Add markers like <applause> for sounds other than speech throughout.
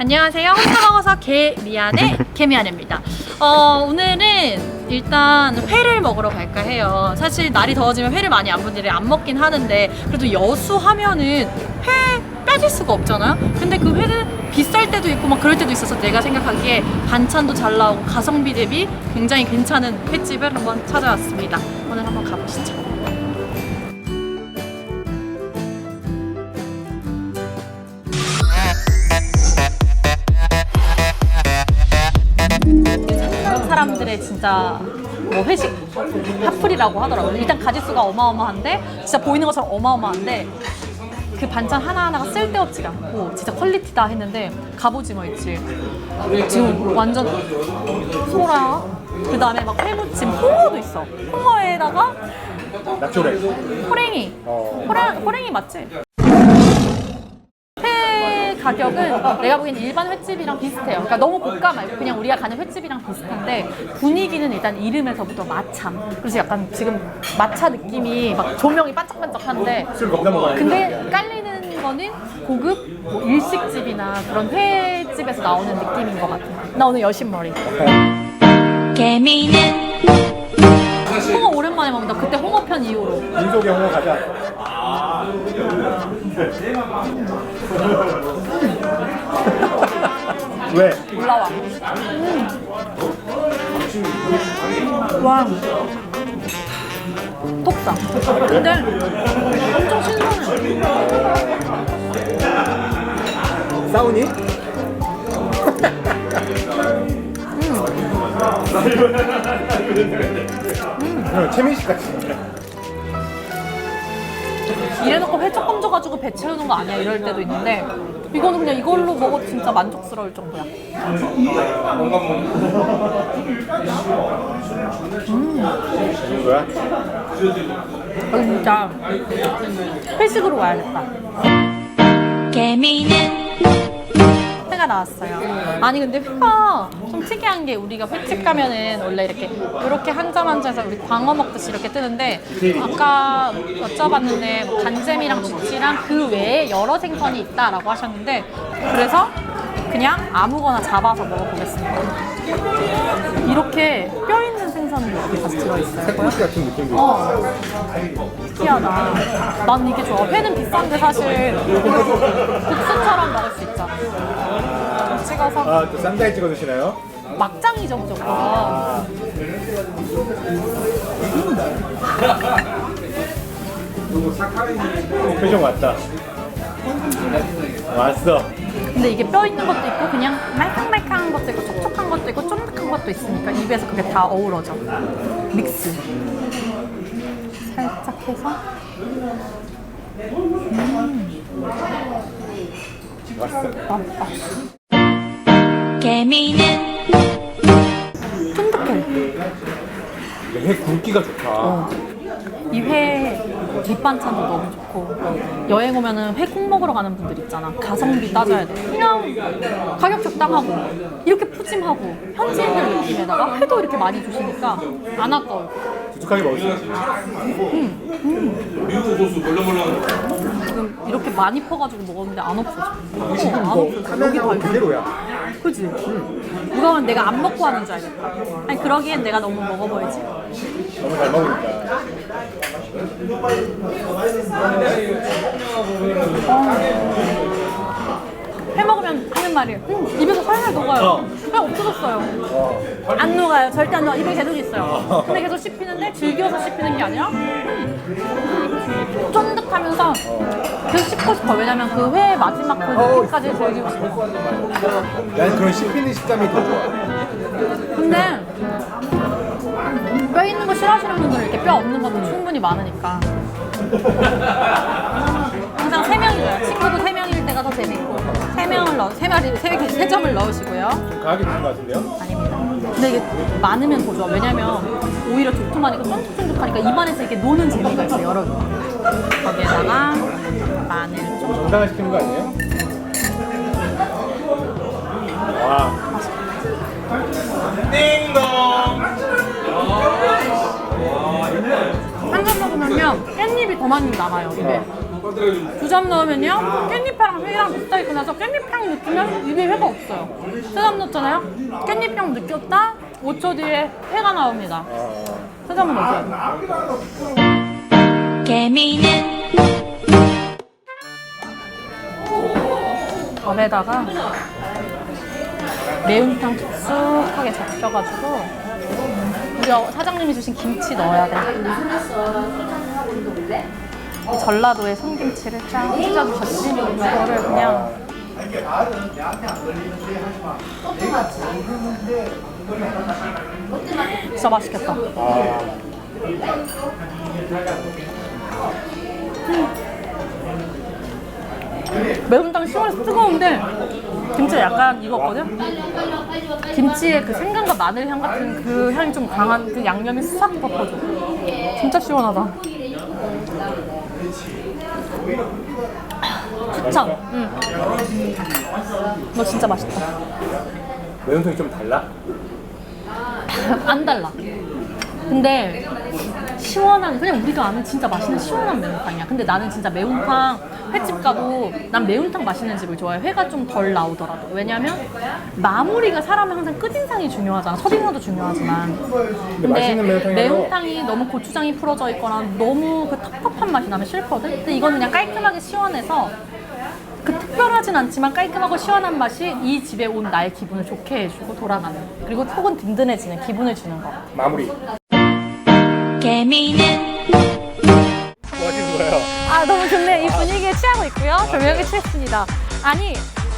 안녕하세요. 혼자 먹어서 개미안의 개미안입니다. 어, 오늘은 일단 회를 먹으러 갈까 해요. 사실 날이 더워지면 회를 많이 안 분들이 안 먹긴 하는데 그래도 여수 하면은 회 빠질 수가 없잖아요. 근데 그 회는 비쌀 때도 있고 막 그럴 때도 있어서 내가 생각하기에 반찬도 잘 나오고 가성비 대비 굉장히 괜찮은 횟집을 한번 찾아왔습니다. 오늘 한번 가보시죠. 진짜 뭐 회식 핫플이라고 하더라고요. 일단 가짓수가 어마어마한데 진짜 보이는 것처럼 어마어마한데 그 반찬 하나하나가 쓸데없지가 않고 진짜 퀄리티다 했는데 갑오징어 있지. 지금 완전 소라 그 다음에 막 회무침 홍어도 있어. 홍어에다가. 호랭이 어. 호랭, 호랭이 맞지? 회 가격은 내가 보기엔 일반 횟집이랑 비슷해요. 그러니까 너무 고가 말고 그냥 우리가 가는 횟집이랑 비슷한데 분위기는 일단 이름에서부터 마참. 그래서 약간 지금 마차 느낌이 막 조명이 반짝반짝한데. 근데 깔리는 거는 고급 뭐 일식집이나 그런 회집에서 나오는 느낌인 것 같아요. 나 오늘 여신 머리. 개미는 홍어 오랜만에 먹는다. 그때 홍어 편 이후로. 민속의 홍어 가자. 왜? 올라와. 와. 톡사. 근데 엄청 신선해. 싸우니? 음. 채민씨 같이. 이래놓고 회조 금 줘가지고 배 채우는 거 아니야 이럴 때도 있는데 이거는 그냥 이걸로 먹어도 진짜 만족스러울 정도야. 이런 거야? 여기 진짜 회식으로 와야겠다. 개미는 회가 나왔어요. 아니 근데 회가 좀 특이한 게 우리가 횟집 가면은 원래 이렇게 이렇게 한 점 한 점에서 우리 광어 먹듯이 이렇게 뜨는데 아까 여쭤봤는데 뭐 간잼이랑 쥐치랑 그 외에 여러 생선이 있다라고 하셨는데 그래서 그냥 아무거나 잡아서 먹어보겠습니다. 이렇게 뼈 있는 생선이 이렇게 같이 들어있어요. 새꼬시 같은 있고. 어, 특이하다. 난 이게 좋아. 회는 비싼데 사실 국수처럼 먹을 수 있잖아. 찍어서 아, 또 쌈다이 찍어 드시나요? 막장이죠 무조건. 표정 왔다. 왔어. 근데 이게 뼈 있는 것도 있고 그냥 말캉말캉한 것도 있고 촉촉한 것도 있고 쫀득 한 것도 있으니까 입에서 그게 다 어우러져. 믹스. 살짝 해서. 맛있다. 개미는 쫀득해. 이게 회 굵기가 좋다. 이회 밑반찬도 너무 좋고 여행 오면은 회꼭 먹으러 가는 분들 있잖아. 가성비 따져야 돼. 그냥 가격 적당하고 이렇게 푸짐하고 현지인들 느낌에다가 회도 이렇게 많이 주시니까 안 아까워요. 두둑하게 먹을 수 있어. 지금 이렇게 많이 퍼가지고 먹었는데 안 없어져. 지금 안 뭐 없어져. 여기 카메라하고 봐 그대로야. 그지? 누가 보면 내가 안 먹고 하는 줄 알겠다. 아니 그러기엔 내가 너무 먹어 보이지? 너무 잘 먹으니까. 회 먹으면 하는 말이 음, 입에서 살살 녹아요. 어. 회 없어졌어요. 안 녹아요. 절대 안 녹아. 입에 계속 있어요. 근데 계속 씹히는데 즐겨서 씹히는 게 아니라 음, 쫀득하면서 계속 씹고 싶어. 왜냐면 그회 마지막 그 느낌까지 즐기고 싶어. 난 그런 씹히는 식감이 더 좋아. 근데 뼈 있는 거 싫어하시는 분들은 이렇게 뼈 없는 것도 충분히 많으니까. 항상 세 명이죠. 친구도 세 명일 때가 더 재밌고 세 명을 넣, 세 마리, 세, 개- 세 점을 넣으시고요. 좀 강하게 드신 것 같은데요? 아닙니다. 근데 이게 많으면 더 좋아. 왜냐면 오히려 두툼하니까 쫀득쫀득하니까 입안에서 이렇게 노는 재미가 있어 여러 개. 거기에다가 마늘 좀. 정당화 시키는 거 아니에요? 와. 한점 깻잎이 더 많이 남아요 입에. 두점 넣으면요 깻잎향 회랑 비슷하게 끝나서 깻잎향 느끼면 입에 회가 없어요. 세점 넣었잖아요? 깻잎향 느꼈다? 5초 뒤에 회가 나옵니다. 세점 넣어줘요. 개미는 밥에다가 매운탕 촉촉하게 적셔가지고 우리 어- 사장님이 주신 김치 넣어야 돼. 이 전라도의 송김치를 쫙 찢어주셨지. 이거를 그냥 진짜 맛있겠다. 매운탕 시원해서 뜨거운데 김치가 약간 익었거든? 김치의 그 생강과 마늘 향 같은 그 향이 좀 강한 그 양념이 싹 덮어줘. 진짜 시원하다. 추천. 응. 너 진짜 맛있다. 매운탕이 좀 달라? 안 달라. 근데 시원한 그냥 우리가 아는 진짜 맛있는 시원한 매운탕이야. 근데 나는 진짜 매운탕 횟집 가도 난 매운탕 맛있는 집을 좋아해. 회가 좀 덜 나오더라도. 왜냐면 마무리가 사람은 항상 끝인상이 중요하잖아. 첫인상도 중요하지만. 근데 맛있는 매운탕이 너무 고추장이 풀어져 있거나 너무 그 텁텁한 맛이 나면 싫거든. 근데 이건 그냥 깔끔하게 시원해서 그 특별하진 않지만 깔끔하고 시원한 맛이 이 집에 온 나의 기분을 좋게 해주고 돌아가는 그리고 속은 든든해지는 기분을 주는 것 같아. 마무리. 개미는 뭐 하시는 거예요? 아 너무 좋네. 이 분위기에 취하고 있고요. 조명에 취했습니다. 아니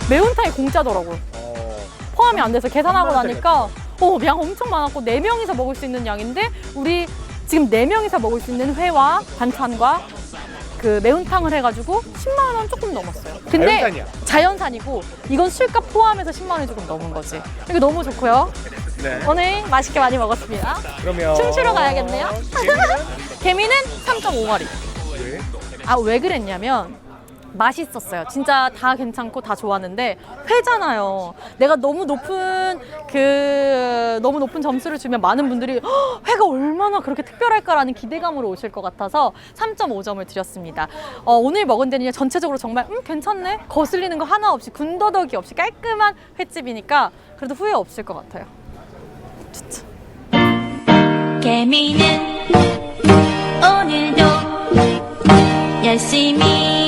매운탕이 공짜더라고. 어, 포함이 안 돼서 계산하고 나니까 어, 양 엄청 많았고 네 명이서 먹을 수 있는 양인데 우리 지금 네 명이서 먹을 수 있는 회와 반찬과 그 매운탕을 해가지고 10만 원 조금 넘었어요. 근데 자연산이야. 자연산이고 이건 술값 포함해서 10만 원이 조금 넘은 거지. 이거 너무 좋고요. 네. 오늘 맛있게 많이 먹었습니다. 그러면 춤추러 가야겠네요. <laughs> 개미는 3.5마리. 왜? 아 왜 그랬냐면 맛있었어요. 진짜 다 괜찮고 다 좋았는데 회잖아요. 내가 너무 높은 그 너무 높은 점수를 주면 많은 분들이 "헉, 회가 얼마나 그렇게 특별할까라는 기대감으로 오실 것 같아서 3.5점을 드렸습니다. 어, 오늘 먹은 데는 전체적으로 정말 음 괜찮네 거슬리는 거 하나 없이 군더더기 없이 깔끔한 횟집이니까 그래도 후회 없을 것 같아요. 진짜. 개미는 오늘도 열심히